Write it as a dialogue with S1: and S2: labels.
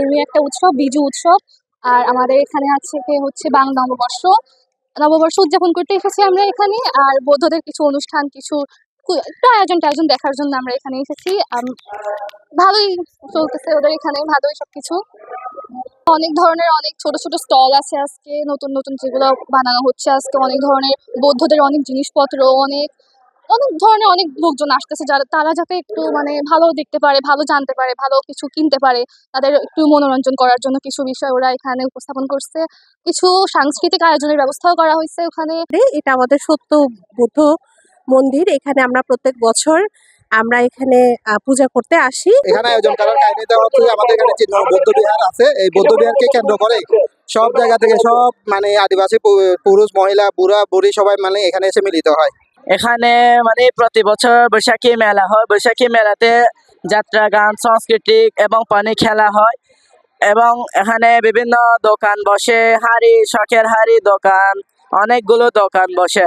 S1: ধর্মীয় একটা উৎসব, বিজু উৎসব। আর আমাদের এখানে আছে হচ্ছে বাংলা নববর্ষ। নববর্ষ উদযাপন করতে এসেছি আমরা এখানে। আর বৌদ্ধদের কিছু অনুষ্ঠান, কিছু আয়োজন টায়োজন দেখার জন্য আমরা এখানে এসেছি। ভালোই চলতেছে ওদের এখানে, ভালোই সবকিছু। অনেক ধরনের অনেক ছোট ছোট স্টল আছে আজকে, নতুন নতুন যেগুলো বানানো হচ্ছে আজকে। অনেক ধরনের বৌদ্ধদের অনেক জিনিসপত্র, অনেক অনেক ধরনের অনেক লোকজন আসতেছে যারা তারা যাতে একটু মানে ভালো দেখতে পারে ভালো জানতে পারে ভালো কিছু কিনতে পারে তাদের একটু মনোরঞ্জন করার জন্য কিছু বিষয় ওরা এখানে উপস্থাপন করছে। কিছু সাংস্কৃতিক আয়োজনের ব্যবস্থাও করা হয়েছে ওখানে।
S2: এটা আমাদের সত্য বুদ্ধ মন্দির এখানে আমরা প্রত্যেক বছর আমরা এখানে আহ, পূজা করতে আসি।
S3: এখানে আয়োজন করার হচ্ছে আমাদের এখানে চিহ্ন বৌদ্ধ বিহার আছে এই বৌদ্ধ বিহারকে কেন্দ্র করে সব জায়গা থেকে সব মানে আদিবাসী পু- পুরুষ মহিলা বুড়া বুড়ি সবাই মানে এখানে এসে মিলিত হয়।
S4: এখানে মানে প্রতি বছর বৈশাখী মেলা হয়। বৈশাখী মেলাতে যাত্রা, গান সাংস্কৃতিক এবং পানি খেলা হয় এবং এখানে বিভিন্ন দোকান বসে, হাড়ি, শখের হাড়ি দোকান, অনেকগুলো দোকান বসে।